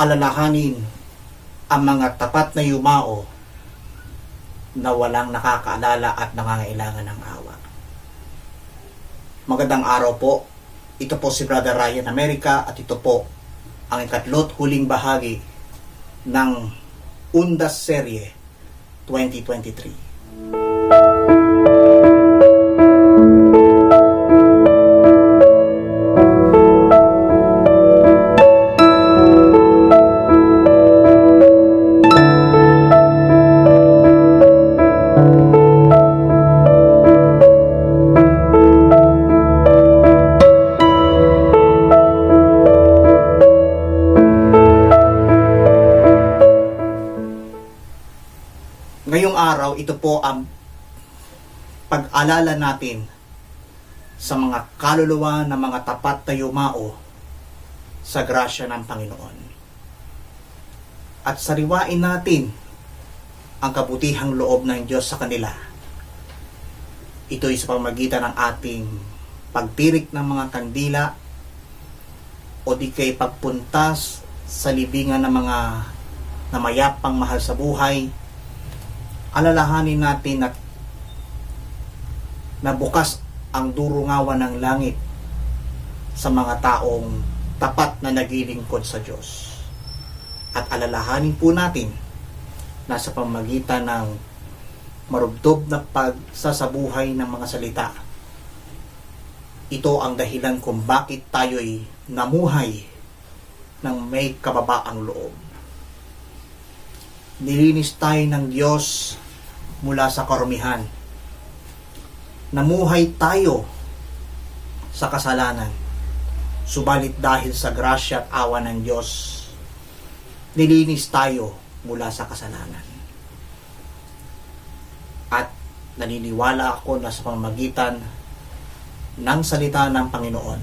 alalahanin ang mga tapat na yumao na walang nakakaalala at nangangailangan ng awa. Magandang araw po. Ito po si Brother Ryan America at ito po ang ikatlot huling bahagi ng Undas Serye 2023. Ngayong araw, ito po ang pag-alala natin sa mga kaluluwa ng mga tapat na yumao sa grasya ng Panginoon. At sariwain natin ang kabutihang loob ng Diyos sa kanila. Ito'y sa pamagitan ng ating pagtirik ng mga kandila o di kay pagpuntas sa libingan ng mga namayapang mahal sa buhay alalahanin natin at na bukas ang durungawan ng langit sa mga taong tapat na naglilingkod sa Diyos. At alalahanin po natin na sa pamagitan ng marubdob na pagsasabuhay ng mga salita, ito ang dahilan kung bakit tayo'y namuhay ng may kababaang loob nilinis tayo ng Diyos mula sa karumihan. Namuhay tayo sa kasalanan. Subalit dahil sa grasya at awa ng Diyos, nilinis tayo mula sa kasalanan. At naniniwala ako na sa pamagitan ng salita ng Panginoon,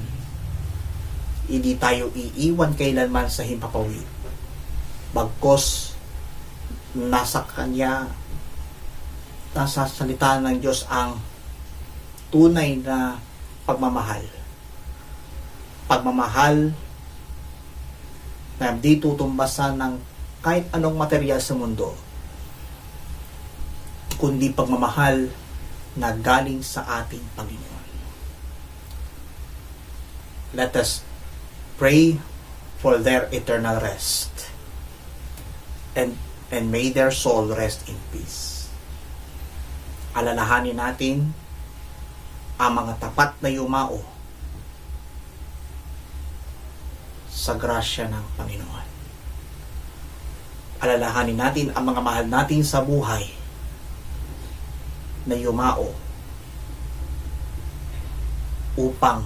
hindi tayo iiwan kailanman sa himpapawid. Bagkos nasa kanya nasa salita ng Diyos ang tunay na pagmamahal. Pagmamahal na di tutumbasan ng kahit anong material sa mundo kundi pagmamahal na galing sa ating Panginoon. Let us pray for their eternal rest and and may their soul rest in peace. Alalahanin natin ang mga tapat na yumao sa grasya ng Panginoon. Alalahanin natin ang mga mahal natin sa buhay na yumao upang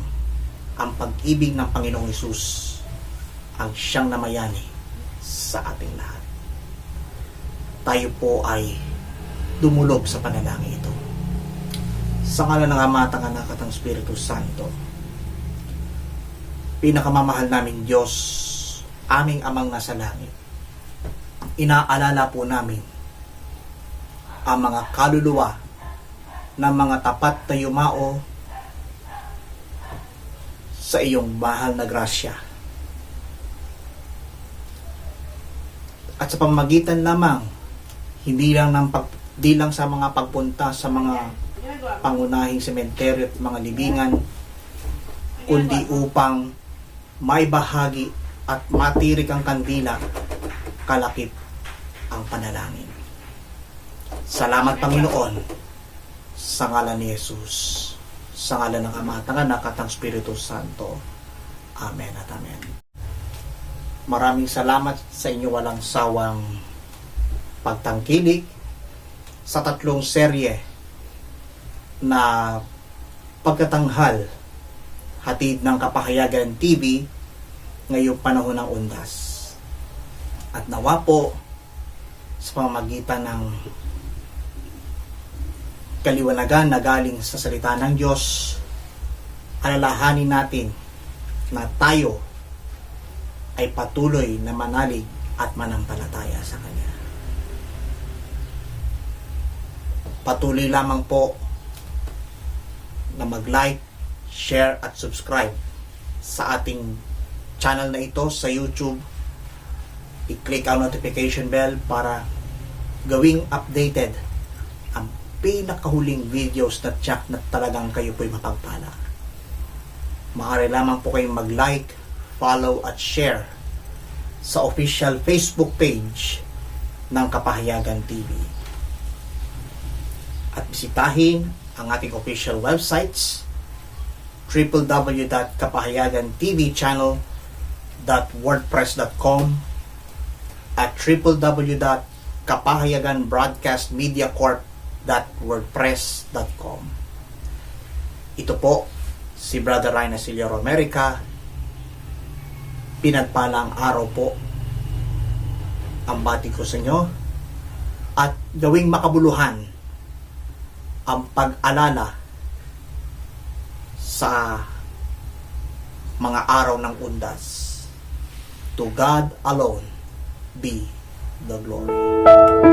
ang pag-ibig ng Panginoong Isus ang siyang namayani sa ating lahat tayo po ay dumulog sa panalangin ito. Sa ngala ng Ama at ng Anak at ng Espiritu Santo, pinakamamahal namin Diyos, aming amang nasa langit, inaalala po namin ang mga kaluluwa ng mga tapat na yumao sa iyong mahal na grasya. At sa pamagitan lamang hindi lang ng pag, di lang sa mga pagpunta sa mga pangunahing sementeryo at mga libingan kundi upang may bahagi at matirik ang kandila kalakip ang panalangin. Salamat Panginoon sa ngalan ni Jesus sa ngalan ng Ama at ng Anak at ng Espiritu Santo. Amen at Amen. Maraming salamat sa inyo walang sawang pagtangkilik sa tatlong serye na pagkatanghal hatid ng Kapahayagan TV ngayong panahon ng undas. At nawa po sa pamamagitan ng kaliwanagan na galing sa salita ng Diyos, alalahanin natin na tayo ay patuloy na manalig at manampalataya sa Kanya. Patuloy lamang po na mag-like, share at subscribe sa ating channel na ito sa YouTube i-click ang notification bell para gawing updated ang pinakahuling videos na check na talagang kayo po'y mapagpala. Maaari lamang po kayong mag-like, follow at share sa official Facebook page ng Kapahayagan TV. At bisitahin ang ating official websites www.kapahayagantvchannel.wordpress.com at www.kapahayaganbroadcastmediacorp.wordpress.com Ito po si Brother Ryan Asilio Romerica. Pinagpalang araw po ang bati ko sa inyo. At gawing makabuluhan ang pag-alala sa mga araw ng undas. To God alone be the glory.